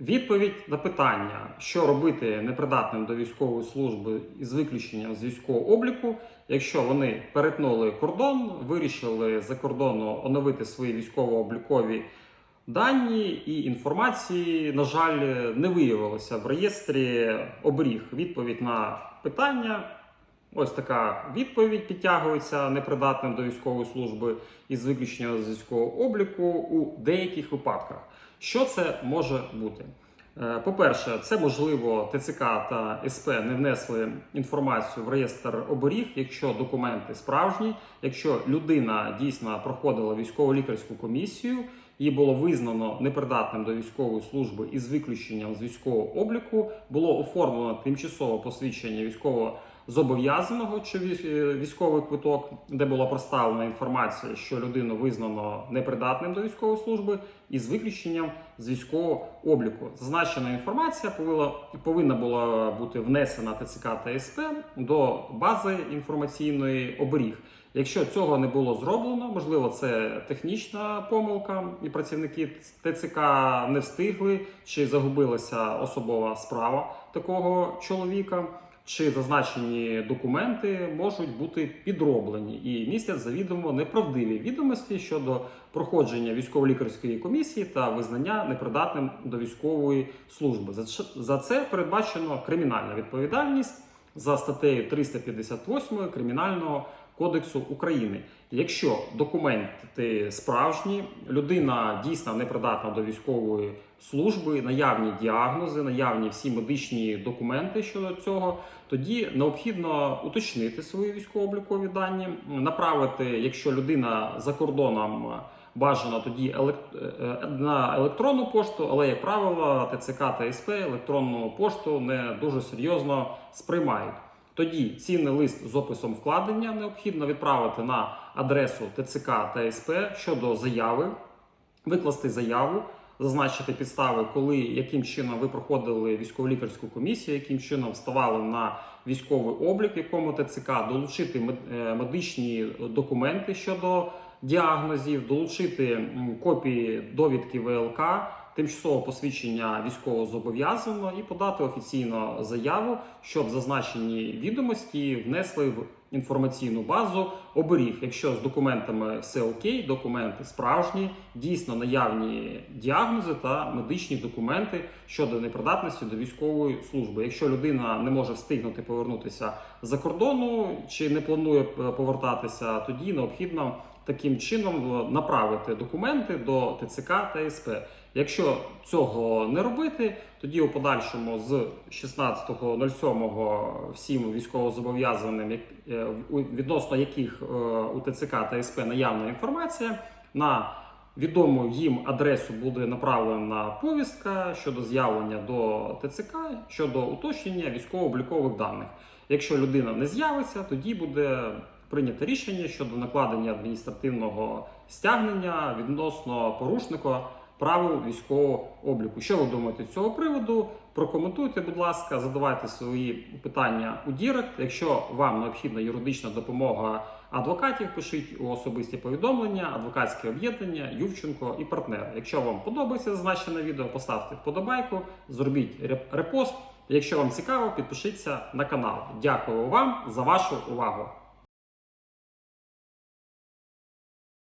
Відповідь на питання, що робити непридатним до військової служби із виключенням з військового обліку, якщо вони перетнули кордон, вирішили за кордону оновити свої військово-облікові дані і інформації, на жаль, не виявилося в реєстрі оберіг. Відповідь на питання. Ось така відповідь підтягується непридатним до військової служби із виключенням з військового обліку у деяких випадках. Що це може бути? Е, По-перше, це можливо ТЦК та СП не внесли інформацію в реєстр оберіг, якщо документи справжні, якщо людина дійсно проходила військово-лікарську комісію, її було визнано непридатним до військової служби із виключенням з військового обліку, було оформлено тимчасове посвідчення військового зобов'язаного чи е, військовий квиток, де була представлена інформація, що людину визнано непридатним до військової служби із виключенням з військового обліку. Зазначена інформація повинна, повинна була бути внесена ТЦК та СП до бази інформаційної оберіг. Якщо цього не було зроблено, можливо, це технічна помилка, і працівники ТЦК не встигли, чи загубилася особова справа такого чоловіка, чи зазначені документи можуть бути підроблені і містять завідомо неправдиві відомості щодо проходження військово-лікарської комісії та визнання непридатним до військової служби. За це передбачено кримінальна відповідальність за статтею 358 Кримінального кодексу України. Якщо документи справжні, людина дійсно непридатна до військової служби, наявні діагнози, наявні всі медичні документи щодо цього, тоді необхідно уточнити свої військово-облікові дані, направити, якщо людина за кордоном. Бажано тоді елект... е, на електронну пошту, але як правило, ТЦК та СП електронну пошту не дуже серйозно сприймають. Тоді цінний лист з описом вкладення необхідно відправити на адресу ТЦК та СП щодо заяви, викласти заяву, зазначити підстави, коли яким чином ви проходили військово-лікарську комісію, яким чином вставали на військовий облік, якому ТЦК, долучити е, медичні документи щодо діагнозів, долучити копії довідки ВЛК, тимчасове посвідчення військового зобов'язаного і подати офіційно заяву, щоб зазначені відомості внесли в інформаційну базу оберіг. Якщо з документами все окей, документи справжні, дійсно наявні діагнози та медичні документи щодо непридатності до військової служби. Якщо людина не може встигнути повернутися за кордону чи не планує е, повертатися, тоді необхідно таким чином е, направити документи до ТЦК та СП. Якщо цього не робити, тоді у подальшому з 16.07 всім військовозобов'язаним, е, відносно яких е, у ТЦК та СП наявна інформація, на відому їм адресу буде направлена повістка щодо з'явлення до ТЦК щодо уточнення військово-облікових даних. Якщо людина не з'явиться, тоді буде прийнято рішення щодо накладення адміністративного стягнення відносно порушника правил військового обліку. Що ви думаєте з цього приводу? Прокоментуйте, будь ласка, задавайте свої питання у Дірект. Якщо вам необхідна юридична допомога адвокатів, пишіть у особисті повідомлення, адвокатське об'єднання, Ювченко і партнери. Якщо вам подобається зазначене відео, поставте вподобайку, зробіть репост. Якщо вам цікаво, підпишіться на канал. Дякую вам за вашу увагу.